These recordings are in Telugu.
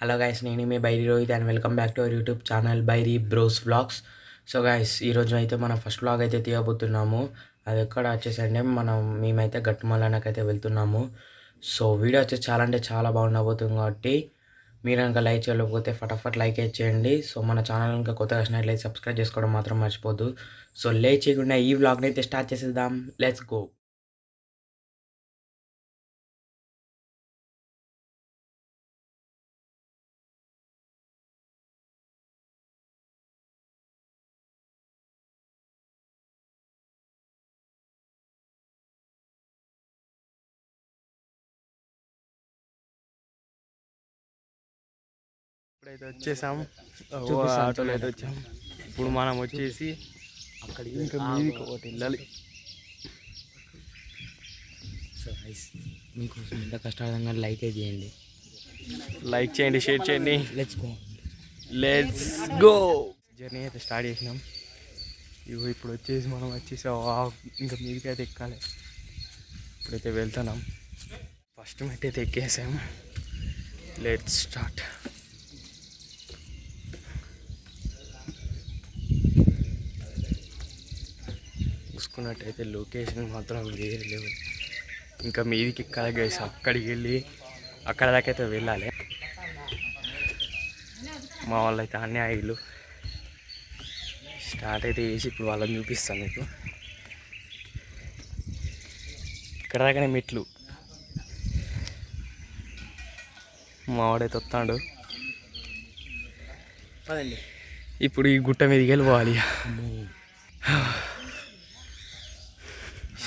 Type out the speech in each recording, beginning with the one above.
హలో గైస్ నేను మీ Bairi Rohit and welcome back to our YouTube channel Bairi bros vlogs so guys ఈరోజు అయితే మనం ఫస్ట్ వ్లాగ్ అయితే తీయబోతున్నాము. అది ఎక్కడ వచ్చేసండి మనం మేమైతే గట్టుమల్లనకైతే వెళ్తున్నాము. సో వీడియో వచ్చేసి చాలా అంటే చాలా బాగుండబోతుంది కాబట్టి మీరు కనుక లైక్ చేయలేకపోతే ఫటాఫట్ లైక్ చేయండి. సో మన ఛానల్ ఇంకా కొత్తగా వచ్చినట్లయితే సబ్స్క్రైబ్ చేసుకోవడం మాత్రం మర్చిపోద్దు. సో లేట్ చేయకుండా ఈ వ్లాగ్ని అయితే స్టార్ట్ చేసేద్దాం. లెట్స్ గో ఇప్పుడైతే వచ్చేసాం. ఆటోలో అయితే వచ్చాం. ఇప్పుడు మనం వచ్చేసి అక్కడికి ఇంకా మీదికి ఒకటి వెళ్ళాలి. సో గైస్ మీకోసం ఎంత కష్టపడంగా లైక్ చేయండి. లైక్ చేయండి షేర్ చేయండి. Let's go let's go journey అయితే స్టార్ట్ చేసినాం. ఇగో ఇప్పుడు వచ్చేసి మనం వచ్చేసి ఇంకా మీదికి అయితే ఎక్కాలి. ఇప్పుడైతే వెళ్తున్నాం. ఫస్ట్ మెట్ అయితే ఎక్కేసాం. లెట్స్ స్టార్ట్ చూసుకున్నట్టయితే లొకేషన్ మాత్రం వేరే లెవెల్. ఇంకా మీదికి ఎక్కాలి గైస్ అక్కడికి వెళ్ళి అక్కడ దాకా అయితే వెళ్ళాలి. మా వాళ్ళు అయితే అన్ని ఆయిలు స్టార్ట్ అయితే చేసి ఇప్పుడు వాళ్ళని చూపిస్తాను మీకు. ఇక్కడ దాకానే మెట్లు. మా వాడైతే వస్తాడు. పదండి. ఇప్పుడు ఈ గుట్ట మీదకి వెళ్ళిపోవాలి.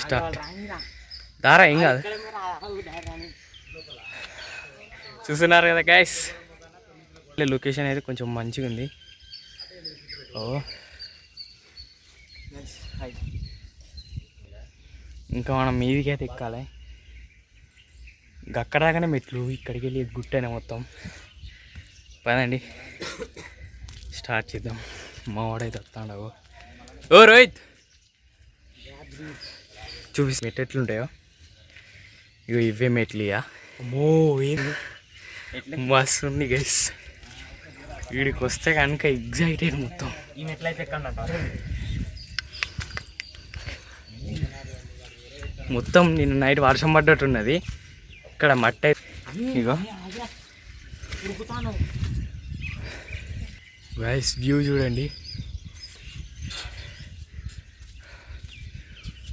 స్టార్ట్. దారా ఏం కాదు. చూస్తున్నారు కదా గైస్ లొకేషన్ అయితే కొంచెం మంచిగా ఉంది. ఓ. ఇంకా మనం మీదికి అయితే ఎక్కాలి. ఇంకా అక్కడ దాకానే మెట్లు ఇక్కడికి వెళ్ళి గుట్టనే మొత్తం. పదండి. స్టార్ట్ చేద్దాం. మా వాడైతే వస్తాడు. ఓ రోహిత్! చూపిస్తే మెట్లు ఎట్లుంటాయో? ఇగో ఇవే మెట్లు ఇక అమ్మో మస్తు ఉంది గైస్ వీడికి వస్తే కనుక ఎగ్జైటెడ్ మొత్తం. ఈ మెట్లయితే ఎక్కడ మొత్తం నిన్న నైట్ వర్షం పడ్డట్టున్నది. ఇక్కడ మట్టి అయితే ఇగో. గైస్ వ్యూ చూడండి.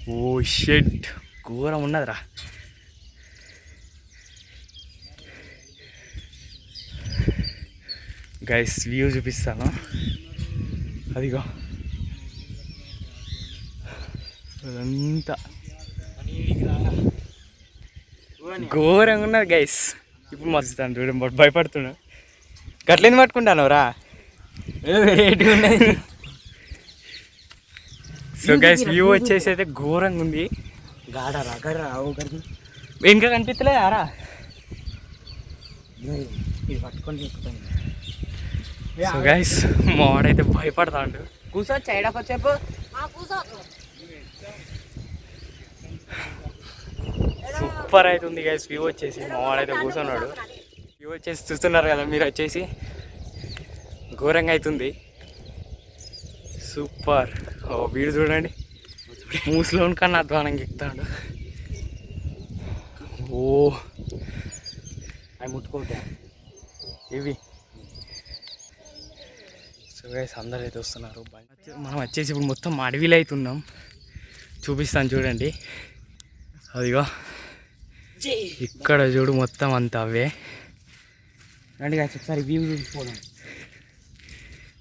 ఓ షెడ్ ఘోరం ఉన్నదిరా. గైస్ వ్యూ చూపిస్తాను. అదిగో. అదంతా. ఘోరంగా ఉన్నది గైస్ ఇప్పుడు మస్తాను చూడండి భయపడుతున్నా గట్లేని పట్టుకుంటాను రా వెరైటీ ఉన్నది. సో గైస్ వ్యూ వచ్చేసి అయితే ఘోరంగా ఉంది. గాడ రగడ ఒకరికి ఇంకా కనిపించలేదు రా ఇది పట్టుకొని సో గైస్ మా వాడైతే భయపడతాడు. కూర్చోచ్చు ఎడకు చెప్పు. సూపర్ అవుతుంది గైస్ వ్యూ వచ్చేసి. మా వాడైతే కూర్చున్నాడు వ్యూ వచ్చేసి చూస్తున్నారు కదా మీరు వచ్చేసి. ఘోరంగా అవుతుంది సూపర్. ఓ వీడు చూడండి. మూసులోని కన్నా అధ్వానంగా ఎక్కుతాడు. ఓ. అవి ముట్టుకుంటా ఇవి. సో గైస్ అందరు అయితే వస్తున్నారు మనం వచ్చేసి ఇప్పుడు మొత్తం అడవిలో అవుతున్నాం చూపిస్తాను చూడండి. అదిగో. ఇక్కడ చూడు మొత్తం అంతా అవే. రండి గాయస్ ఒకసారి వ్యూ చూసుకోవడం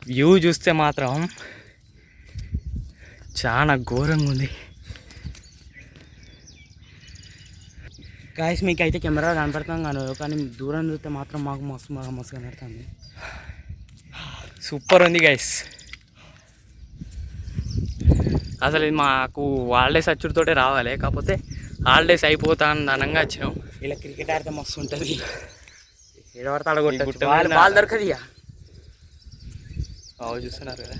వ్యూ చూస్తే మాత్రం చాలా ఘోరంగా ఉంది. గాయస్ మీకు అయితే కెమెరా కనపడతాం కానీ కానీ దూరం చూస్తే మాత్రం మాకు మస్తు బాగా మస్తు కనపడుతుంది. సూపర్ ఉంది గైస్ అసలు ఇది మాకు హాలిడేస్ వచ్చుడితోటే రావాలి కాకపోతే హాలిడేస్ అయిపోతా అని అనంగా వచ్చినాం. ఇలా క్రికెట్ ఆడితే మస్తు ఉంటుంది. ఏడవడతా ఈ గుట్ట అడగొట్టచ్చు బాల్ దొరకదు ఇక చూస్తున్నారు కదా.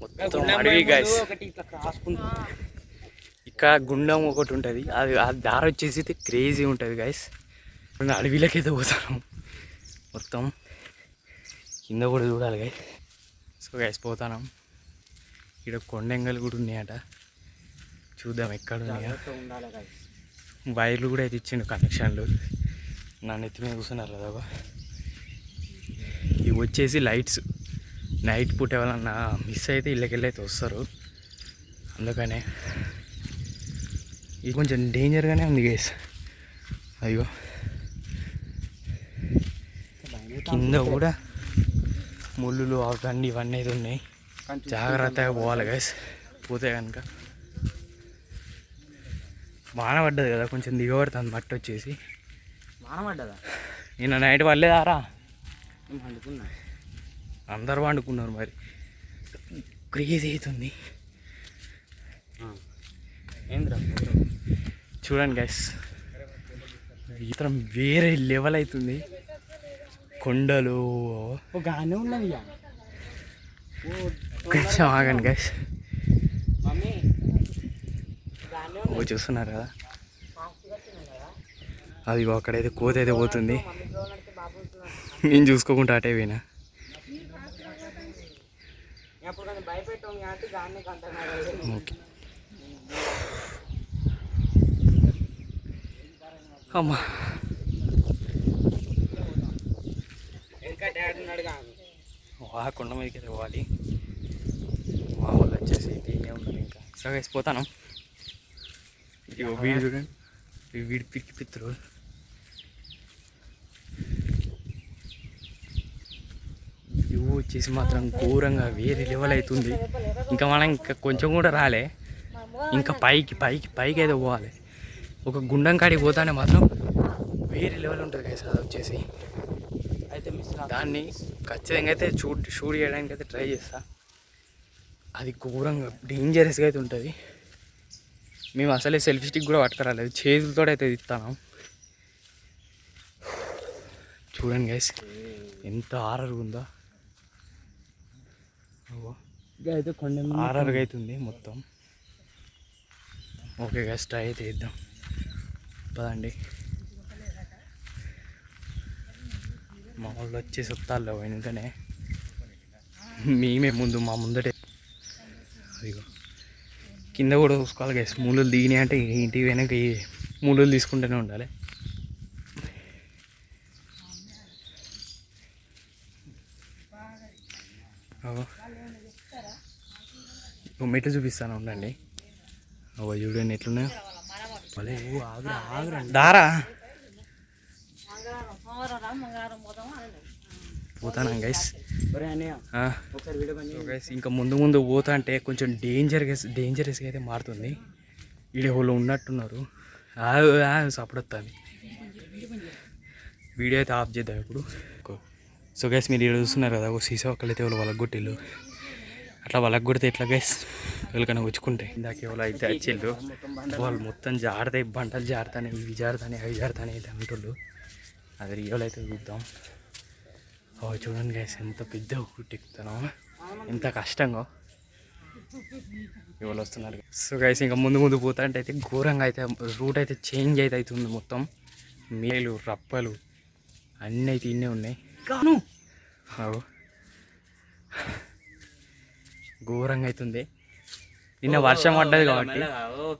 మొత్తం అడవి క్రాస్ ఇక్కడ గుండం ఒకటి ఉంటుంది. అది ఆ దారి వచ్చేసి అయితే క్రేజీ ఉంటుంది గైస్ అడవిలోకైతే పోతాను మొత్తం కింద కూడా చూడాలి గైస్ సో గైస్ పోతాను. ఇక్కడ కొండెంగలు కూడా ఉన్నాయట. చూద్దాం ఎక్కడ ఉన్నాయా. వైర్లు కూడా అయితే ఇచ్చిండు కనెక్షన్లు నా నెత్తి మీద కూర్చున్నారు కదా. ఇవి వచ్చేసి లైట్స్. నైట్ పూట ఎవరన్నా మిస్ అయితే ఇళ్ళకెళ్ళి అయితే వస్తారు. అందుకనే ఇది కొంచెం డేంజర్గానే ఉంది గేస్ అయ్యో. కింద కూడా ముళ్ళులు అవన్నీ ఇవన్నీ అయితే ఉన్నాయి. జాగ్రత్తగా పోవాలి గైస్ పోతే కనుక వాన పడ్డది కదా కొంచెం దిగబడుతుంది మట్టి వచ్చేసి. నిన్న నైట్ పడలేదారా? నేను పండుకున్నా. అందరు వండుకున్నారు మరి. క్రేజ్ అవుతుంది. ఏంద్రా చూడండి గైస్ ఇతరం వేరే లెవెల్ అవుతుంది. కొండలు. గానే ఉన్నది. కొంచెం ఆగండి గైస్ ఓ చూస్తున్నారు కదా? అది అక్కడైతే కోత అయితే పోతుంది. నేను చూసుకోకుండా అటే పోయినా. ఓకే. అమ్మా. కొండ మీదకి అయితే పోవాలి. మా వాళ్ళు వచ్చేసి ఉన్నారు ఇంకా. సో గైస్ పోతాను. ఇగో వీడు చూడండి. వీడి పిక్కి పిత్తురు వ్యూ వచ్చేసి మాత్రం ఘోరంగా వేరే లెవెల్ అవుతుంది ఇంకా మనం ఇంకా కొంచెం కూడా రాలే. ఇంకా పైకి పైకి పైకి అయితే పోవాలి. ఒక గుండం కాడికి పోతానే మాత్రం వేరే లెవెల్ ఉంటుంది కదా సార్ వచ్చేసి. అయితే మిస్ దాన్ని ఖచ్చితంగా అయితే షూట్ షూట్ చేయడానికి అయితే ట్రై చేస్తా. అది ఘోరంగా డేంజరస్గా అయితే ఉంటుంది. మేము అసలే సెల్ఫీ స్టిక్ కూడా పట్టుకురాలేదు. చేతులతో అయితే తిస్తాను చూడండి గైస్ ఎంత ఆరరుగా ఉందో. అయితే కొండ ఆర్ఆర్గా అవుతుంది మొత్తం. ఓకే గైస్ ట్రై అయితే ఇద్దాం పదండి. మా వాళ్ళు వచ్చేసి వస్తాళ్ళు వెనుకనే మేమే ముందు మా ముందటే. అదిగో. కింద కూడా చూసుకోవాలి గైస్ మూలలు దిగినాయి అంటే ఇంటి వెనక ఈ మూలలు తీసుకుంటూనే ఉండాలి. అగో ఓ మెట్లు చూపిస్తాను ఉండండి. ఓ చూడండి ఎట్లున్నాయో. దారా. పోతానా గైస్ గైస్ ఇంకా ముందు ముందు పోతా అంటే కొంచెం డేంజర్గా డేంజరస్గా అయితే మారుతుంది. వీడియో వాళ్ళు ఉన్నట్టున్నారు. సపడొస్తుంది వీడియో అయితే ఆఫ్ చేద్దాం ఇప్పుడు. సో గైస్ మీరు ఇక్కడ చూస్తున్నారు కదా ఒక సీసా ఒక్కళ్ళైతే వాళ్ళు వాళ్ళకి కొట్టిల్లు అట్లా వాళ్ళకి కొడితే ఎట్లా గైస్ ఎవరికైనా వచ్చుకుంటే ఇందాక ఎవరు అయితే వచ్చిళ్ళు వాళ్ళు మొత్తం జారుతాయి బంటలు జారుతాయి ఇవి జారుతాయి అవి జారుతాయి అయితే అంటుళ్ళు అది రియల్ అయితే చూద్దాం. ఓ చూడండి గైస్ ఎంత పెద్ద ఎక్కుతానో. ఎంత కష్టంగా. ఎవరు వస్తున్నారు? సో గైస్ ఇంకా ముందు ముందు పోతా అంటే అయితే ఘోరంగా అయితే రూట్ అయితే చేంజ్ అయితే అవుతుంది మొత్తం. మేలు రప్పలు అన్నీ అయితే ఇన్నే ఉన్నాయి. కాను. అవు. ఘోరంగా అవుతుంది. నిన్న వర్షం పడ్డది కాబట్టి.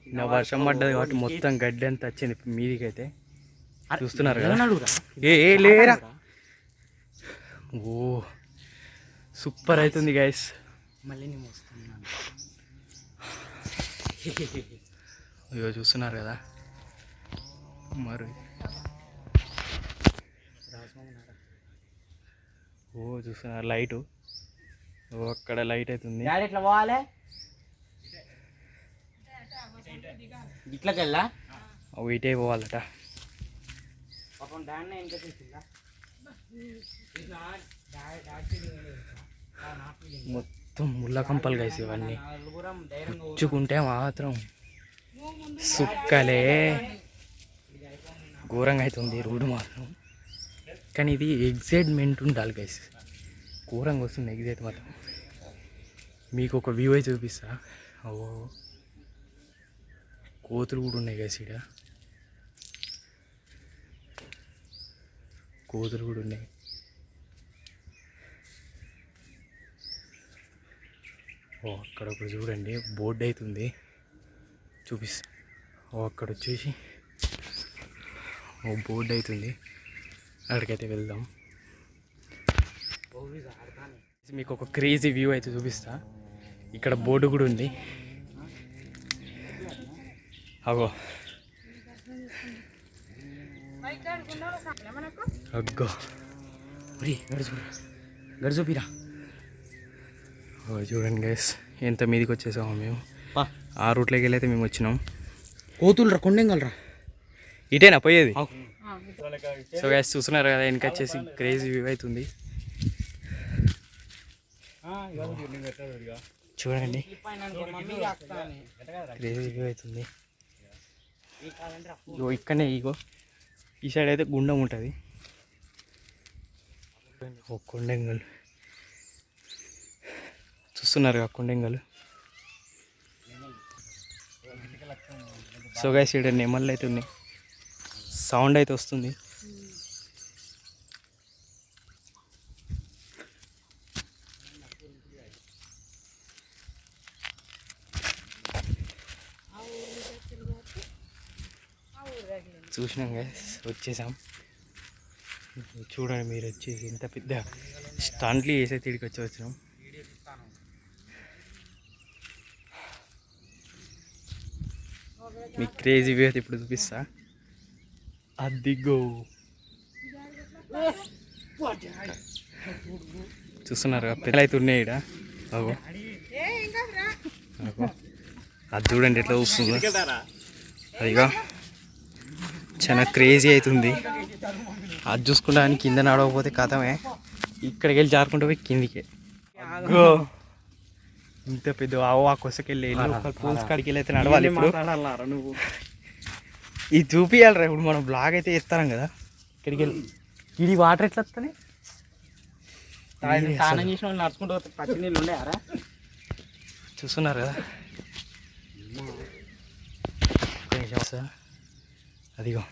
నిన్న వర్షం పడ్డది కాబట్టి మొత్తం గడ్డి అంతా వచ్చింది మీదికి అయితే చూస్తున్నారు కదా? ఏ లేరా? ఓ సూపర్ అవుతుంది గైస్ మళ్ళీ అయ్యో చూస్తున్నారు కదా. మరి. ఓ చూస్తున్నారు లైటు. అక్కడ లైట్ అవుతుంది. డాడీ ఎట్లా పోవాలి? అవి ఇటే పోవాలట. పాపం డాడీ ఎంత చేసిందా మొత్తం ముళ్ళ కంపలు గైస్ ఇవన్నీ. పుచ్చుకుంటే మాత్రం సుక్కలే. ఘోరంగా అవుతుంది రోడ్డు మాత్రం. కానీ ఇది ఎగ్జైట్మెంట్ ఉండాలి గైస్ ఘోరంగా వస్తుంది ఎగ్జైట్ మాత్రం. మీకు ఒక వ్యూ అయితే చూపిస్తా. ఓ. కోతులు కూడా ఉన్నాయి కదా సీడ కోతులు కూడా ఉన్నాయి. ఓ అక్కడ ఒకటి చూడండి. బోర్డు అవుతుంది చూపిస్తా. ఓ అక్కడ వచ్చేసి ఓ బోర్డు అవుతుంది అక్కడికైతే వెళ్దాం. మీకు ఒక క్రేజీ వ్యూ అయితే చూపిస్తా. ఇక్కడ బోర్డు కూడా ఉంది. అగో. అగ్గో. గడుచు ఓ చూడండి గైస్ ఎంత మీదకి వచ్చేసామో మేము. ఆ రూట్లోకి వెళ్ళి అయితే మేము వచ్చినాం. కోతులు కొండెంగలరా? ఇటేనా పోయేది? సో గైస్ చూస్తున్నారు కదా వెనక వచ్చేసి క్రేజీ వ్యూ అవుతుంది చూడండి. క్రేజీ వ్యూ అవుతుంది. ఇగో ఇక్కడనే ఇగో ఈ సైడ్ అయితే గుండం ఉంటుంది. ఓ కొండెంగలు. చూస్తున్నారు కదా కొండెంగలు. సో గైస్ ఇక్కడ నెమళ్ళు అయితే ఉన్నాయి. సౌండ్ అయితే వస్తుంది. చూసినాం గైస్ వచ్చేసాం. చూడండి మీరు వచ్చేసి ఇంత పెద్ద స్టంట్లు వేసే తిరిగి వచ్చి వచ్చినాం. మీ క్రేజీ వ్యూ అయితే ఇప్పుడు చూపిస్తా. అదిగో. చూస్తున్నారు పిల్లలు అయితే ఉన్నాయి ఇక్కడ అగో అగో. అది చూడండి ఎట్లా చూస్తుందో. అదిగో. చాలా క్రేజీ అవుతుంది అది చూసుకుంటానికి కింద నడవకపోతే కథమే. ఇక్కడికి వెళ్ళి జారుకుంటూ పోయి కిందికి. ఇంత పెద్ద ఆవో ఆ కొసకెళ్ళి పూల్స్ కాడికి వెళ్ళి అయితే నడవాలి ఇప్పుడు. నువ్వు? ఇది చూపియాలరా ఇప్పుడు మనం బ్లాగ్ అయితే ఎత్తాం కదా. ఇక్కడికి వెళ్ళి. ఇది వాటర్ ఎట్లా వస్తాయి స్నానం చేసిన వాళ్ళు నడుచుకుంటూ పోతే పచ్చి నీళ్ళు ఉండేయారా చూస్తున్నారు కదా. సార్. అదిగో.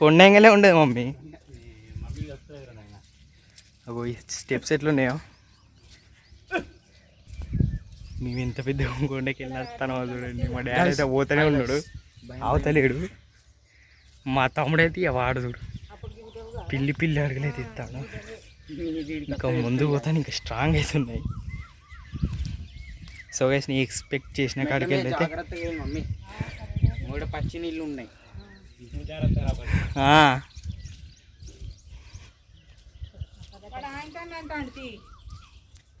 కొండంగలే ఉండేది మమ్మీ. అగో స్టెప్స్ ఎట్లున్నాయో. మేము ఎంత పెద్ద కొండకి వెళ్ళి చూడండి మా డాడీ అయితే పోతూనే ఉన్నాడు. అవతలేడు మా తమ్ముడైతే ఇక వాడు చూడు. పిల్లి పిల్లి అడుగులైతే ఇస్తాను ఇంకా ముందు పోతాను ఇంకా స్ట్రాంగ్ అవుతున్నాయి సో గైస్ నీ ఎక్స్పెక్ట్ చేసిన కాడికి వెళ్ళి మూడు పచ్చి నీళ్ళు ఉన్నాయి. ఆ,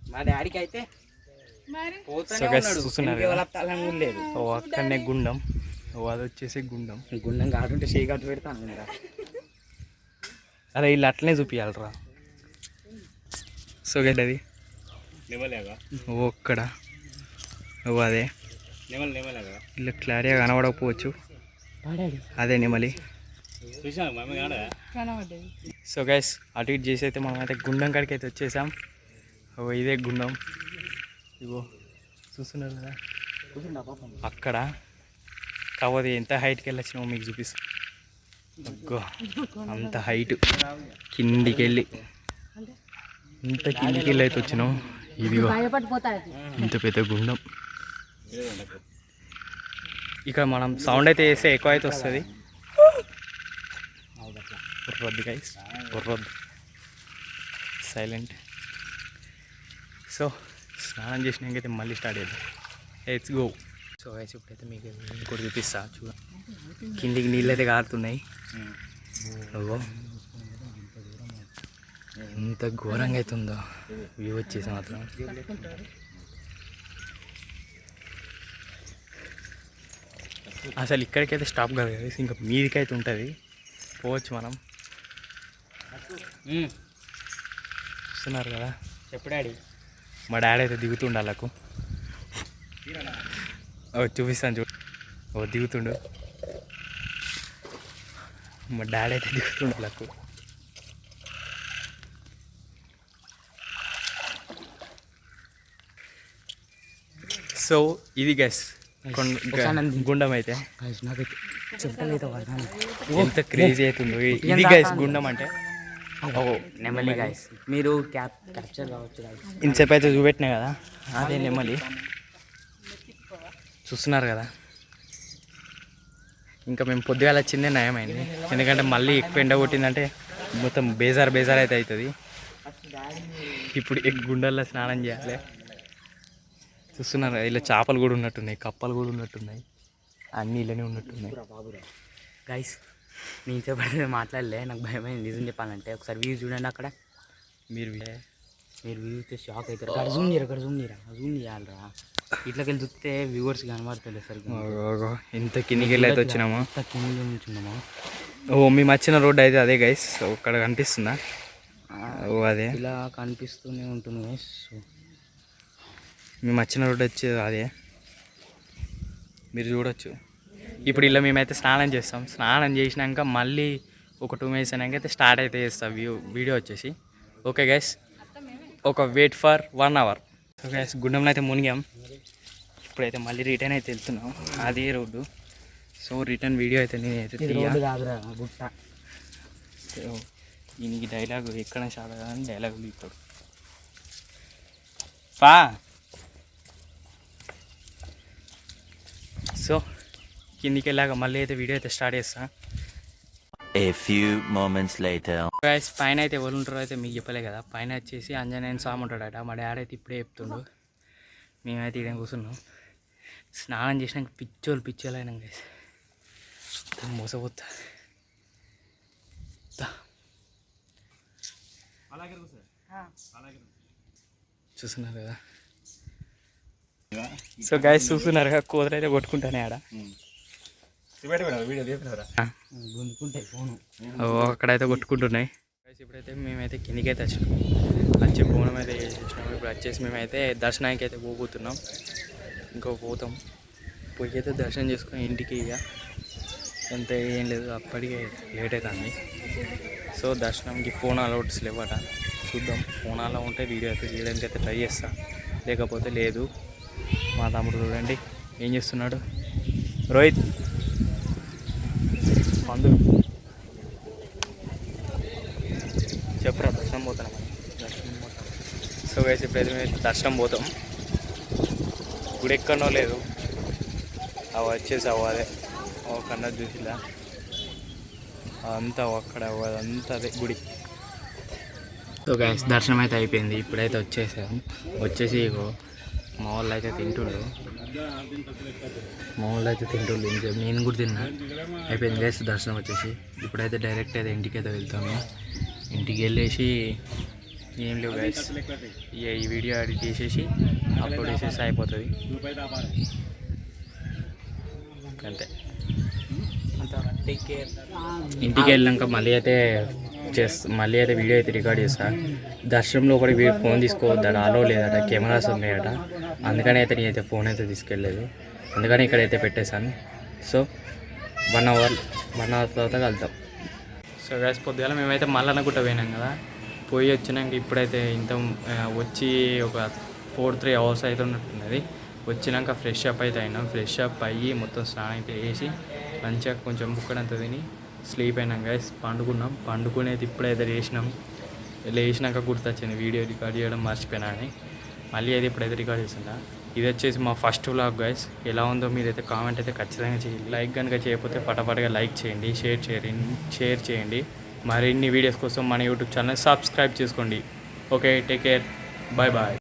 మా డాడీకి అయితే లేదు. ఓ అక్కడనే గుండం. ఓ అది వచ్చేసి గుండం. గుండం కాడుంటే చేయి కట్టు పెడతాను అరే వీళ్ళు అట్లనే చూపించాలరా సో ఓ ఒక్కడ ఓ అదే. వీళ్ళు క్లారిగా కనబడకపోవచ్చు. అదే నెమలి. సో గైస్ అటు ఇటు చేసి అయితే మనం అయితే గుండం కాడికి అయితే వచ్చేసాం. ఓ ఇదే గుండం. ఇగో చూస్తున్నారు కదా? అక్కడ కాకపోతే ఎంత హైట్కి వెళ్ళొచ్చినామో మీకు చూపిస్తాం. అగ్గో అంత హైట్ కిందికి వెళ్ళి ఇంత కిందికి వెళ్ళి అయితే వచ్చినాం. ఇదిగో ఇంత పెద్ద గుండం. ఇక మనం సౌండ్ అయితే వేస్తే ఎక్కువ అయితే వస్తుంది. కుర్రొద్దు గైస్ కుర్రొద్దు సైలెంట్ సో స్నానం చేసినాకైతే మళ్ళీ స్టార్ట్ చేద్దాం. లెట్స్ గో సో గైస్ ఇప్పుడైతే మీకు ఇంకోటి చూపిస్తా చూడ. కిందికి నీళ్ళు అయితే కారుతున్నాయి ఎంత ఘోరంగా అవుతుందో వ్యూ వచ్చేసి మాత్రం. అసలు ఇక్కడికైతే స్టాప్ కాదు కదా ఇంకా మీదికైతే ఉంటుంది. పోవచ్చు మనం. చూస్తున్నారు కదా. చెప్పు డాడీ. మా డాడీ అయితే దిగుతుండు వాళ్ళకు ఓ చూపిస్తాను చూ ఓ దిగుతుండు. మా డాడీ అయితే దిగుతుండు వాళ్ళకు సో ఇది గైస్ ఒకసారి నన్ను- గుండం అయితే. గైస్ నాకైతే చెప్పలేదు కదా ఎంత క్రేజీ అవుతుందో ఇది- ఇది గైస్ గుండం అంటే. నెమలి గైస్ మీరు క్యాప్ క్యాప్చర్ కావచ్చు guys. ఇంతసేపు అయితే చూపెట్టినా కదా? అదే నెమ్మలి. చూస్తున్నారు కదా? ఇంకా మేము పొద్దుగాల వచ్చిందే నయమైంది. ఎందుకంటే మళ్ళీ ఎక్కువ ఎండ కొట్టిందంటే మొత్తం బేజార్ బేజార్ అయితే అవుతుంది. ఇప్పుడు గుండెల్లో స్నానం చేయాలి. చూస్తున్నారు ఇలా చేపలు కూడా ఉన్నట్టున్నాయి కప్పలు కూడా ఉన్నట్టున్నాయి అన్నీ ఇలానే ఉన్నట్టున్నాయి. గైస్ నేను చెప్పలేదు మాట్లాడలే నాకు భయమైంది. నిజం చెప్పాలంటే ఒకసారి వ్యూ చూడండి అక్కడ. మీరు మీరు వ్యూ చూస్తే షాక్ అవుతారు. అక్కడ జూమ్ చేయరు అక్కడ జూమ్ చేయరా? జూమ్ చేయాలరా. ఇట్లకి వెళ్ళి చూస్తే వ్యూవర్స్ కనబడతలేదు సరిగ్గా. ఓగో, ఇంత కిందికి వెళ్ళి అయితే వచ్చినాము? ఇంత కింద నుంచున్నామా ఓ మేము వచ్చిన రోడ్ అయితే అదే గైస్ అక్కడ కనిపిస్తుందా? ఓ అదే. ఇలా కనిపిస్తూనే ఉంటుంది గైస్ మేము వచ్చిన రోడ్ వచ్చి అదే. మీరు చూడొచ్చు. ఇప్పుడు ఇలా మేమైతే స్నానం చేస్తాం. స్నానం చేసినాక మళ్ళీ ఒక టూ మినిట్స్ అయినాక అయితే స్టార్ట్ అయితే చేస్తాం వ్యూ వీడియో వచ్చేసి. ఓకే గైస్ ఒక wait for one hour so guys గుండంలో అయితే మునిగాం. ఇప్పుడైతే మళ్ళీ రిటర్న్ అయితే వెళ్తున్నాం. అదే రోడ్డు. సో రిటర్న్ వీడియో అయితే నేనైతే ఈయనకి డైలాగ్ ఎక్కడ షాట్ కానీ డైలాగ్ ఇప్పుడు పా. సో కిందికి వెళ్ళాక మళ్ళీ అయితే వీడియో అయితే స్టార్ట్ చేస్తా. A few moments later. Guys పైన అయితే ఎవరు ఉంటారో అయితే మీకు చెప్పలే కదా. పైన వచ్చేసి అంజనేయన్ స్వామి ఉంటాడట. మా డాడీ అయితే ఇప్పుడే చెప్తుండు. మేమైతే ఇక్కడ కూర్చున్నాం. స్నానం చేసినాక పిచ్చోళ్ళు పిచ్చోళ్ళు అయినాం గైస్ మోసపోతా. చూస్తున్నారు కదా. సో గైస్ చూస్తున్నారు కదా కూతురు అయితే కొట్టుకుంటానే ఆడ. అక్కడైతే కొట్టుకుంటున్నాయి. ఇప్పుడైతే మేమైతే కిందికైతే వచ్చినాం. వచ్చి బోనం అయితే చేసేసినాం ఇప్పుడు వచ్చేసి మేమైతే దర్శనానికి అయితే పోబోతున్నాం. ఇంకో పోతాం. పోయి అయితే దర్శనం చేసుకుని ఇంటికి ఇక. ఎంత ఏం లేదు అప్పటికే లేట్ అవుతుంది సో దర్శనంకి ఫోన్ అలౌట్స్ లేవట. చూద్దాం ఫోన్ అలా ఉంటే వీడియో అయితే చేయడానికి అయితే ట్రై చేస్తాను లేకపోతే లేదు. మా తమ్ముడు చూడండి ఏం చేస్తున్నాడు? రోహిత్. పందులు చెప్పరా దర్శనం పోతున్నాం దర్శనం పోతాం. సో వేసి ఇప్పుడైతే మేము దర్శనం పోతాం. గుడి ఎక్కడో లేదు. అవి వచ్చేసి అవ్వాలి అదే. కన్నా చూసిలా అంతా అక్కడ అదంతా అదే గుడి. సో గ్యాస్ దర్శనం అయితే అయిపోయింది. ఇప్పుడైతే వచ్చేసాం. వచ్చేసి ఇగో మా వాళ్ళు అయితే తింటుండ్రు మా వాళ్ళు అయితే తింటుండ్రు ఇంకా నేను కూడా తిన్నా. అయిపోయింది గైస్ దర్శనం వచ్చేసి. ఇప్పుడైతే డైరెక్ట్ అయితే ఇంటికి అయితే వెళ్తాము. ఇంటికి వెళ్ళేసి ఏం లేవు గైస్ ఈ వీడియో ఎడిట్ చేసేసి అప్లోడ్ చేసేసి అయిపోతుంది. అంతే. ఇంటికి వెళ్ళాక మళ్ళీ అయితే చేస్తా మళ్ళీ అయితే వీడియో అయితే రికార్డ్ చేస్తా. దర్శనంలో కూడా వీడు ఫోన్ తీసుకోవద్దాడు అలో లేదట కెమెరాస్ ఉన్నాయట అందుకని అయితే నేనైతే ఫోన్ అయితే తీసుకెళ్ళలేదు. అందుకని ఇక్కడైతే పెట్టేశాను. So one hour one hour తర్వాత కలుద్దాం. సో గ్యాస్ పొద్దుగాల మేమైతే మల్లన్న గుట్ట పోయినాం కదా. పోయి వచ్చినాక ఇప్పుడైతే ఇంత వచ్చి ఒక ఫోర్ త్రీ అవర్స్ అయితే ఉన్నట్టున్నది. వచ్చినాక ఫ్రెష్ అప్ అయితే అయినాం. ఫ్రెష్ అప్ అయ్యి మొత్తం స్నానం అయితే వేసి మంచిగా కొంచెం బుక్కడంతా తిని స్లీప్ అయినాం గైస్ పండుకున్నాం. పండుకునేది ఇప్పుడైతే లేచినాం. లేచినాక గుర్తొచ్చింది వీడియో రికార్డ్ చేయడం మర్చిపోయినా అని. మళ్ళీ అయితే ఇప్పుడైతే రికార్డ్ చేసిందా? ఇది వచ్చేసి మా ఫస్ట్ వ్లాగ్ గైస్ ఎలా ఉందో మీరైతే కామెంట్ అయితే ఖచ్చితంగా చేయండి. లైక్ కనుక చేయకపోతే పటపటగా లైక్ చేయండి షేర్ చేయండి షేర్ చేయండి. మరిన్ని వీడియోస్ కోసం మన యూట్యూబ్ ఛానల్ సబ్స్క్రైబ్ చేసుకోండి. Okay take care bye bye